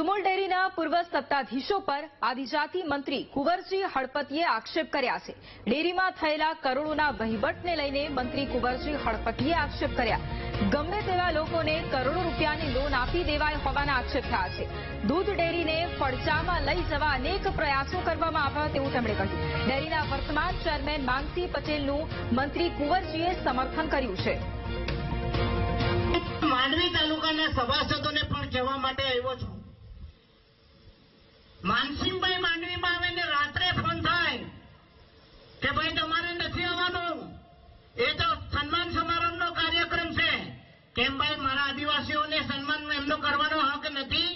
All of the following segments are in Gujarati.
સુમુલ ડેરીના પૂર્વ સત્તાધીશો પર આદિજાતિ મંત્રી કુંવરજી હળપતિએ આક્ષેપ કર્યા છે. ડેરીમાં થયેલા કરોડોના વહીવટને લઈને મંત્રી કુંવરજી હળપતિએ આક્ષેપ કર્યા. ગમે તેવા લોકોને કરોડો રૂપિયાની લોન આપી દેવાય હોવાના આક્ષેપ થયા છે. દૂધ ડેરીને ફડચામાં લઈ જવા અનેક પ્રયાસો કરવામાં આવ્યા તેવું તેમણે કહ્યું. ડેરીના વર્તમાન ચેરમેન માનસી પટેલનું મંત્રી કુંવરજીએ સમર્થન કર્યું છે. માંડવી તાલુકાના સભાસદોને પણ કહેવા માટે આવ્યો છું માનસિંહભાઈ માંડવીમાં આવે ને રાત્રે ફોન થાય કે ભાઈ તમારે નથી આવવાનું, એ તો સન્માન સમારંભનો કાર્યક્રમ છે. કેમ ભાઈ મારા આદિવાસીઓને સન્માન એમનો કરવાનો હક નથી?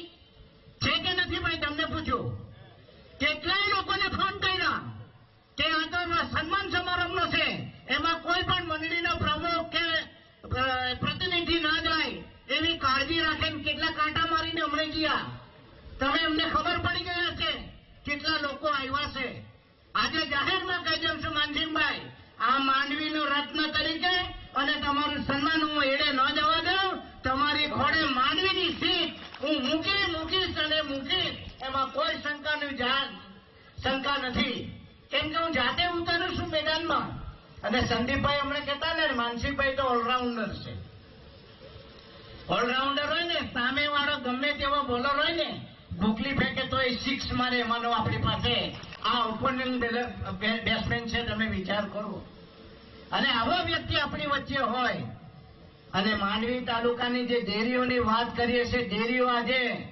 છે કે નથી ભાઈ તમને પૂછ્યું કેટલાય લોકોને ફોન કર્યા કે આ તો સન્માન સમારંભનો છે. એમાં કોઈ પણ મંડળીનો પ્રમુખ કે પ્રતિનિધિ ના જાય એવી કાળજી રાખે કેટલા કાંટા મારીને હમણાં ગયા. તમે એમને ખબર પડી ગયા છે કેટલા લોકો આવ્યા છે. આજે જાહેરમાં કહી છું, માનસિંહભાઈ, આ માંડવીનો રત્ન તરીકે અને તમારું સન્માન હું એડે ન જવા દઉં. તમારી ઘોડે માંડવીની સીટ હું મૂકી, મૂકીશ અને મૂકીશ. એમાં કોઈ શંકાનું જાણ શંકા નથી. કેમ કે હું જાતે ઉતરું છું મેદાનમાં. અને સંદીપભાઈ હમણાં કહેતા ને, માનસિંહભાઈ તો ઓલરાઉન્ડર છે. ઓલરાઉન્ડર હોય ને, સામે વાળો ગમે તેવો બોલર હોય ને ભૂકલી ફેંકે તો એ સિક્સ મારે એમાંનો આપણી પાસે. આ ઓપોનન્ટ બેટ્સમેન છે, તમે વિચાર કરો. અને આવો વ્યક્તિ આપણી વચ્ચે હોય. અને માંડવી તાલુકાની જે ડેરીઓની વાત કરીએ છીએ, ડેરીઓ આજે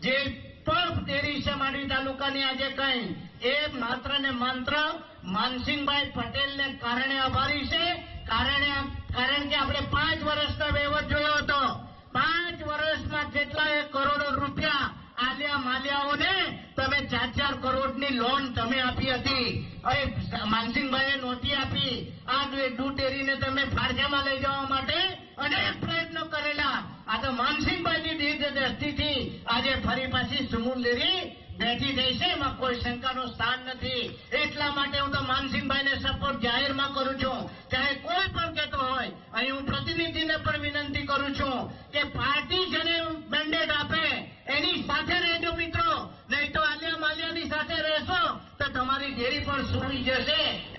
જે પણ ડેરી છે માંડવી તાલુકાની આજે કઈ, એ માત્ર ને માત્ર માનસિંહભાઈ પટેલને કારણે આભારી છે. કારણે કારણ કે આપણે પાંચ વર્ષનો વહીવટ જોયો હતો. પાંચ વર્ષમાં કેટલાય કરોડો રૂપિયા આલિયા માલ્યાઓને તમે ચાર ચાર કરોડની લોન તમે આપી હતી. અરે, માનસિંહભાઈએ નહોતી આપી. આ ડુટેરીને તમે ફાળજામાં લઈ જવા માટે અનેક પ્રયત્નો કરેલા. આ તો માનસિંહભાઈની દીર્ઘદ્રષ્ટિથી આજે ફરી પાછી સુમુલ ડેરી બેઠી ગઈ છે. એમાં કોઈ શંકાનું સ્થાન નથી. એટલા માટે હું તો માનસિંહભાઈને સપોર્ટ જાહેરમાં કરું છું. ચાહે કોઈ Kur'an-ı Suriye'de